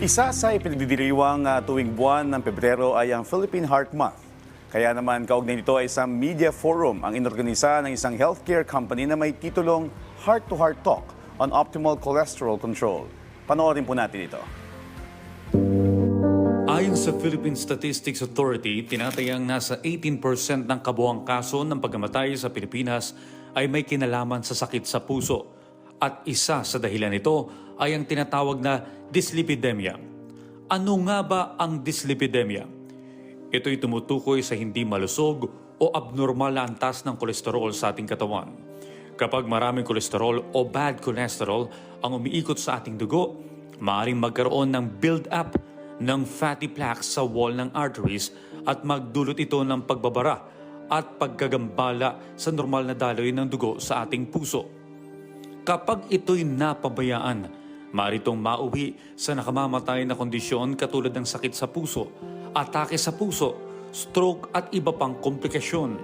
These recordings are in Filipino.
Isa sa ipinagdidiriwang ah, tuwing buwan ng Pebrero ay ang Philippine Heart Month. Kaya naman kaugnay nito ay isang media forum ang inorganisa ng isang healthcare company na may titulong Heart to Heart Talk on Optimal Cholesterol Control. Panoorin po natin ito. Ayon sa Philippine Statistics Authority, tinatayang nasa 18% ng kabuang kaso ng pagkamatay sa Pilipinas ay may kinalaman sa sakit sa puso. At isa sa dahilan nito ay ang tinatawag na dyslipidemia. Ano nga ba ang dyslipidemia? Ito'y tumutukoy sa hindi malusog o abnormal na antas ng kolesterol sa ating katawan. Kapag maraming kolesterol o bad cholesterol ang umiikot sa ating dugo, maaaring magkaroon ng build-up ng fatty plaques sa wall ng arteries at magdulot ito ng pagbabara at pagkagambala sa normal na daloy ng dugo sa ating puso. Kapag ito'y napabayaan, maritong mauwi sa nakamamatay na kondisyon katulad ng sakit sa puso, atake sa puso, stroke at iba pang komplikasyon.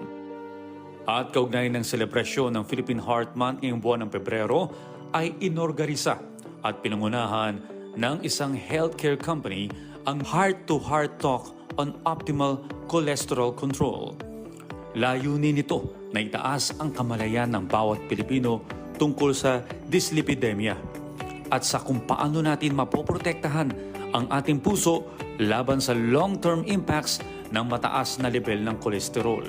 At kaugnay ng selebrasyon ng Philippine Heart Month ngayong buwan ng Pebrero ay inorganisa at pinangunahan ng isang healthcare company ang Heart to Heart Talk on Optimal Cholesterol Control. Layunin nito na itaas ang kamalayan ng bawat Pilipino tungkol sa dyslipidemia at sa kung paano natin mapoprotektahan ang ating puso laban sa long-term impacts ng mataas na level ng kolesterol.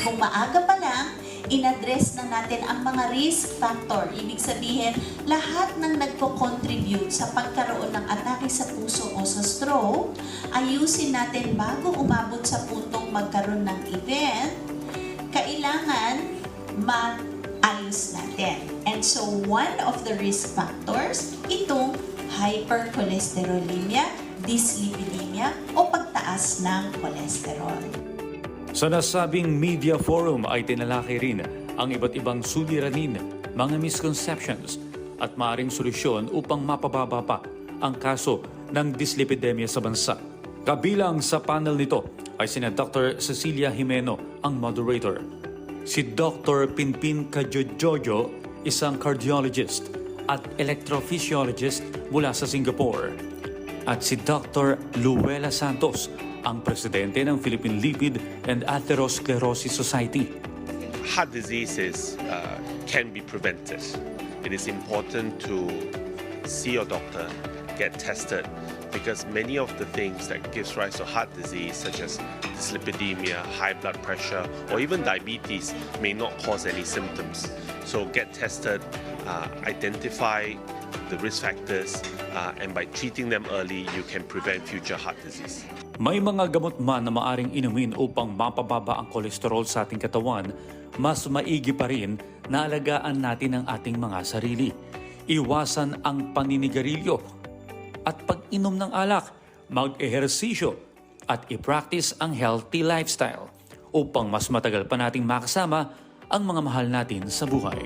Kung maaga pa lang, in-address na natin ang mga risk factor. Ibig sabihin, lahat ng nagko-contribute sa pagkaroon ng atake sa puso o sa stroke, ayusin natin bago umabot sa puntong magkaroon ng event, kailangan maayos natin. And so, one of the risk factors, itong hypercholesterolemia, dyslipidemia, o pagtaas ng cholesterol. Sa nasabing media forum ay tinalaki rin ang iba't ibang suliranin, mga misconceptions at maaring solusyon upang mapababa pa ang kaso ng dyslipidemia sa bansa. Kabilang sa panel nito ay sina Dr. Cecilia Jimeno, ang moderator. Si Dr. Pinpin Kajojojo, isang cardiologist at electrophysiologist mula sa Singapore. At si Dr. Luella Santos, ang presidente ng Philippine Lipid and Atherosclerosis Society. heart diseases uh, can be prevented. It is important to see your doctor, get tested, because many of the things that gives rise to heart disease, such as dyslipidemia, high blood pressure, or even diabetes, may not cause any symptoms. So get tested, uh, identify the risk factors, uh, and by treating them early, you can prevent future heart disease. May mga gamot man na maaring inumin upang mapababa ang kolesterol sa ating katawan, mas maigi pa rin na alagaan natin ang ating mga sarili. Iwasan ang paninigarilyo at pag-inom ng alak, mag-ehersisyo at i-practice ang healthy lifestyle upang mas matagal pa nating makasama ang mga mahal natin sa buhay.